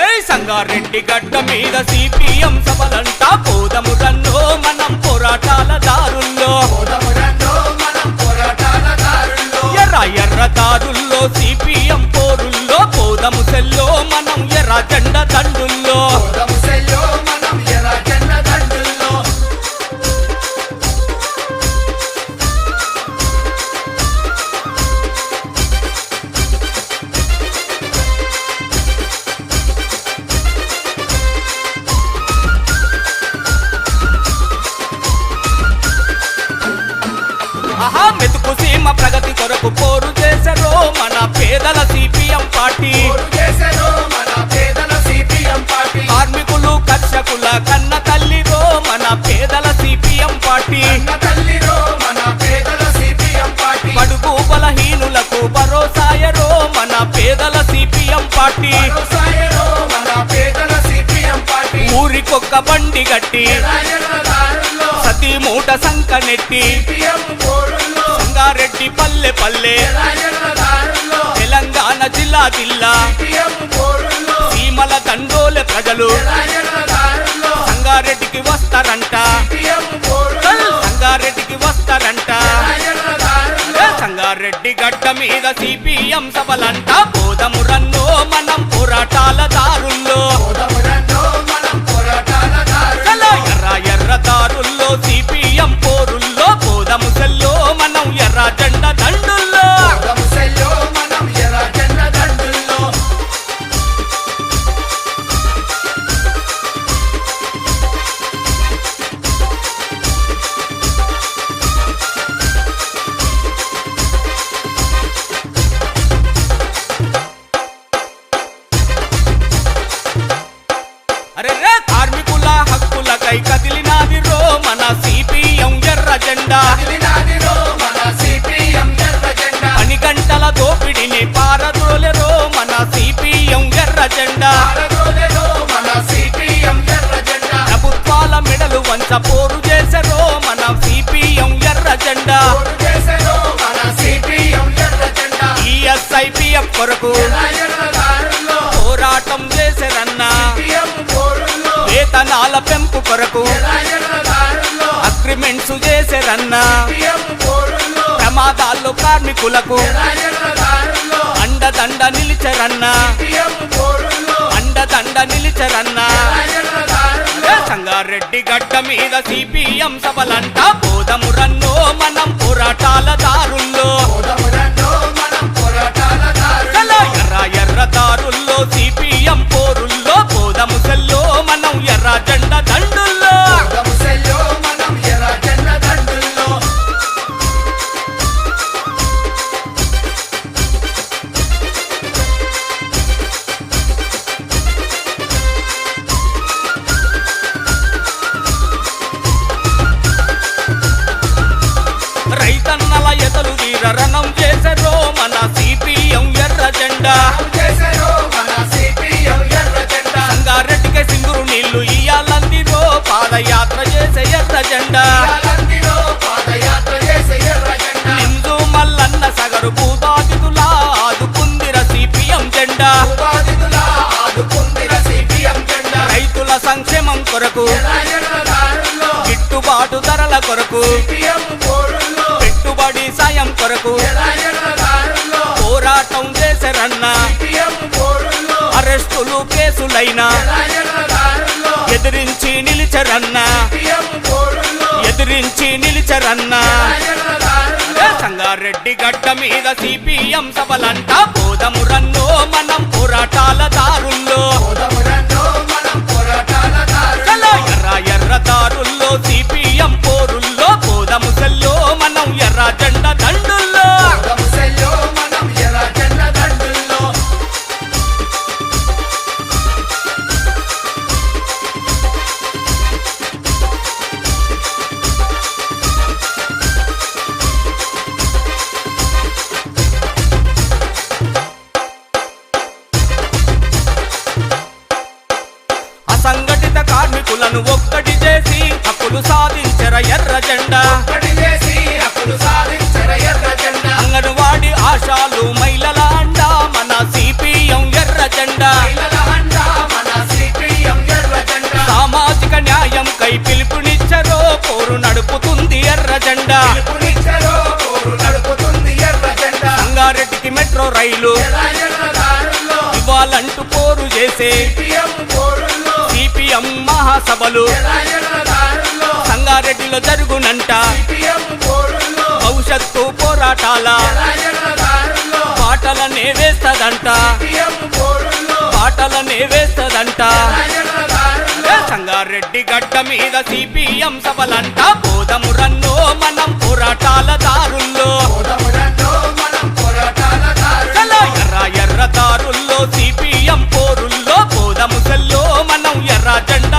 ఏ సంగారెడ్డి గడ్డ మీద సిపిఎం సభలంటా పోదము రన్నో మనం పోరాటాల దారుల్లో. కొరకు పోరు చేసరో మన పేదల సిపిఎం పార్టీ. కార్మికులు కర్షకుల కన్న తల్లిరో మన పేదల సిపిఎం పార్టీ. బడుగు బలహీనులకు భరోసాయరో మన పేదల సిపిఎం పార్టీ. ఊరికొక్క బండి గట్టి సతీ మూట సంకనెట్టి సంగారెడ్డి పల్లె పల్లె. తెలంగాణ జిల్లా జిల్లా. సీమల దండోలే ప్రజలు. సంగారెడ్డికి వస్తారంట. సంగారెడ్డికి వస్తారంట. సంగారెడ్డి గడ్డ మీద సిపిఎం సభలంట. పోదము రన్నో మనం పోరాటాల దారుల్లో. అరే రే కార్మికుల హక్కులకై కదిలినాది రో మన సిపిఎం ఎర్ర జెండా. పని గంటల దోపిడిని పారద్రోలెరో మన సిపిఎం ఎర్ర జెండా. ప్రభుత్వాల మెడలు వంచ పోరు వరకు అగ్రిమెంట్స్ చేసరన్నా ప్రమాదాల్లో కార్మికులకు అండదండ నిలిచరన్నా. అండదండ నిలిచరన్నా. సంగారెడ్డి గడ్డ మీద సిపిఎం సభలంట బోధము రన్నో మనం పోరాటాల దారుల్లో. రణం చేసరో మన సిపిఎం ఎర్ర జెండా. సంగారెడ్డికి సింగురు నీళ్ళు ఇయ్యాలందిరో పాదయాత్ర చేసే ఎర్ర జెండా. నిందు మల్లన్న సగరు భూబాధితులా ఆదుకుందిర సిపిఎం జెండా. రైతుల సంక్షేమం కొరకు గిట్టుబాటు ధరల కొరకు కొరకు పోరాటం చేసరన్నా అరెస్టులు కేసులైనా ఎదిరించి నిలిచరన్నా ఎదిరించి నిలిచరన్నా సంగారెడ్డి గడ్డ మీద సిపిఎం సభలంట. బోధము రన్నో మనం పోరాటాల దారుల్లో. అప్పులు సాధించర ఎర్ర జెండా. అంగన్వాడి ఆశాలు మహిళల అండా మన సిపిఎం ఎర్ర జెండా. సామాజిక న్యాయం కై పిలుపునిచ్చరో కోరు నడుపుతుంది ఎర్ర జెండా. సంగారెడ్డికి మెట్రో రైలు. ఇవ్వాలంటూ పోరు చేసే సిపిఎం మహాసభలు. రంగారెడ్డిలో జరుగునంట. భవిష్యత్తు పోరాటాల పాటలనే వేస్తదంట. పాటలనే వేస్తదంట. సంగారెడ్డి గడ్డ మీద సిపిఎం సభలంట. పోదము రన్నో మనం పోరాటాల దారుల్లో. ఎర్ర ఎర్ర దారుల్లో సిపిఎం పోరుల్లో. పోదము సెల్లో మనం ఎర్ర జెండా